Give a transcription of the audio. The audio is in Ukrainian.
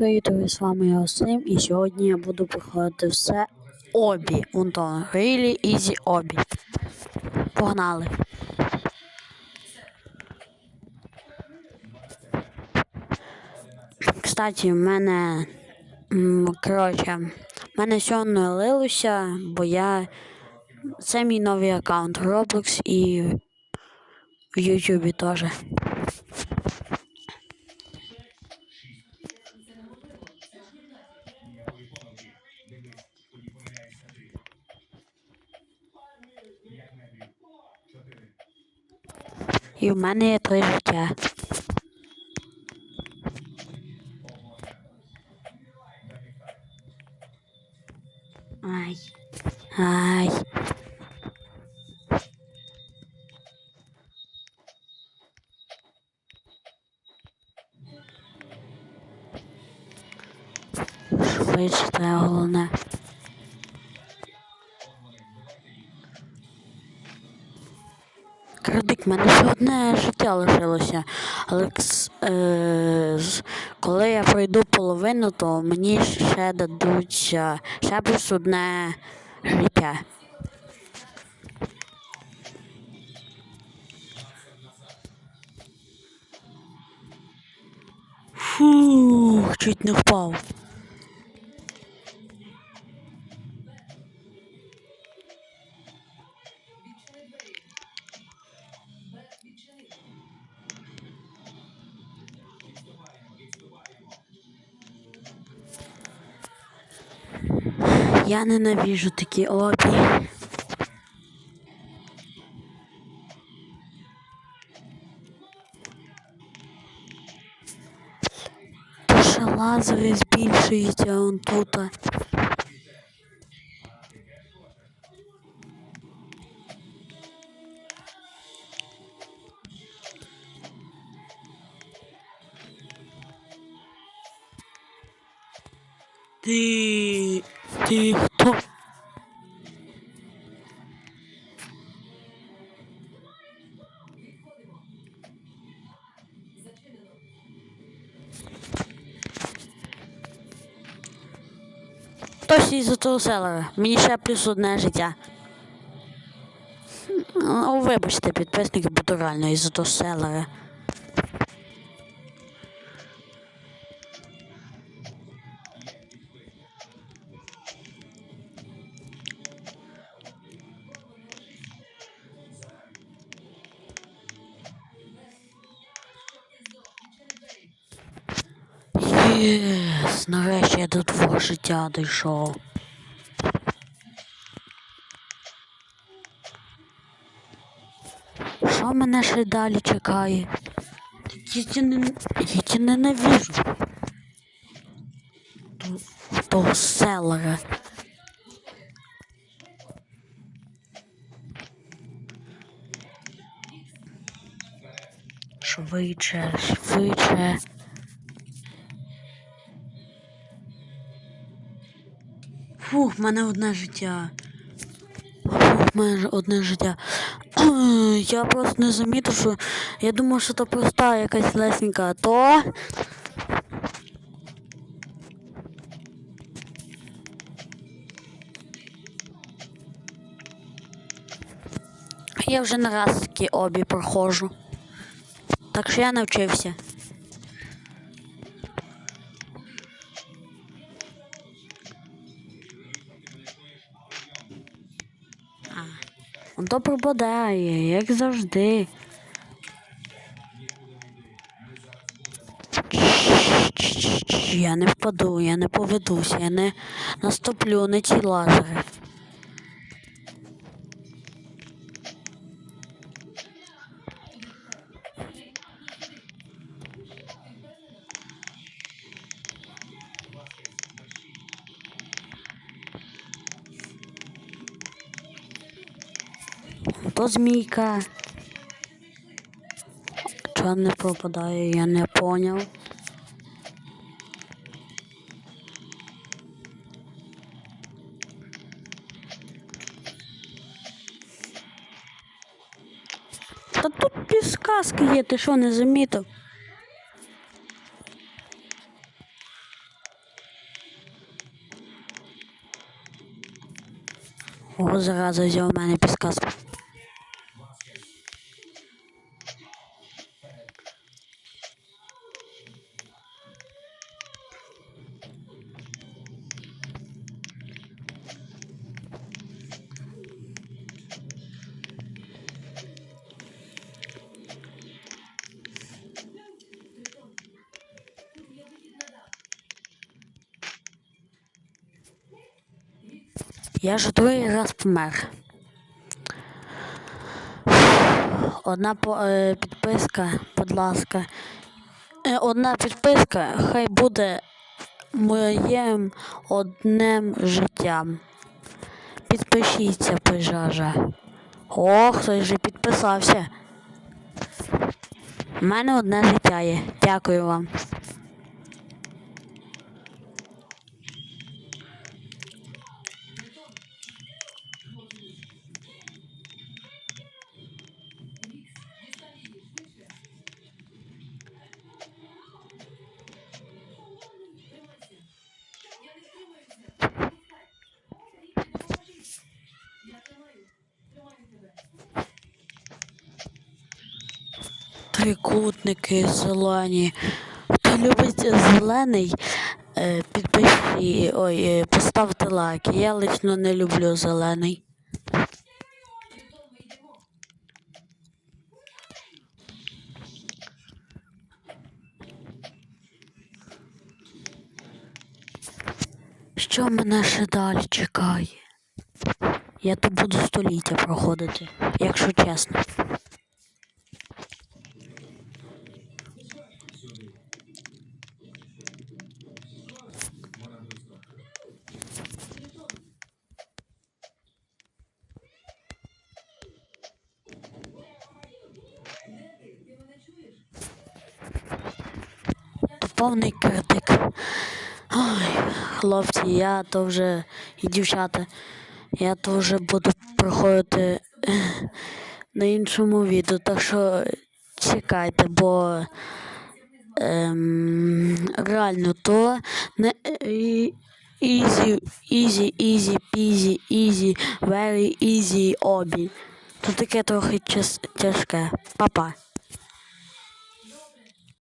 Привіт, з вами я Осим, і сьогодні я буду проходити все обі. Унтон. Really easy обі. Погнали. Кстати, в мене. Коротше, в мене сьогодні лилося, бо я. Це мій новий аккаунт Roblox і в YouTube теж. І в мене є три життя. Ай. Ай. Швидше треба головне. В мене ще одне життя лишилося. Але е, коли я пройду половину, то мені ще дадуть ще плюс одне життя. Фух, чуть не впав. Я ненавижу такі обі. То ще лазери збільшуються он тут. Ти. Ти хто? Хтось із того селера. Мені ще плюс одне життя. Ну, вибачте, підписники, бо то реально із того селера. Єс, нарешті я до твого життя дійшов. Що мене ще далі чекає? Я ті не, я ті ненавижу. Ту- Того селера. Швидше, швидше. Фух, в мене одне життя. Фух, в мене одне життя. Я просто не замітив, що я думав, що це проста якась лесенька, а то. Я вже не раз такі обі проходжу. Так що я навчився. Он то пропадає, як завжди. Я не впаду, я не поведуся, я не наступлю на ті лазери. То. Чого не пропадає, я не поняв. Та тут пісказки є, ти що не замітив? О, зараза взяв у мене підсказку. Я ж другий раз помер. Одна е, підписка, будь ласка. Е, Одна підписка, хай буде моїм одним життям. Підпишіться, пожежа. Ох, хтось вже підписався. У мене одне життя є. Дякую вам. Трикутники зелені. Хто любить зелений, е, підпишіть, ой, е, поставте лайк. Я лично не люблю зелений. Що мене ще далі чекає? Я тут буду століття проходити, якщо чесно. Повний критик. Ой, хлопці, я то вже і дівчата, я то вже буду проходити на іншому відео, так що чекайте, бо ем, реально то не і- easy, easy, easy, peasy, easy, very easy обі. Тут таке трохи тяжке. Па-па.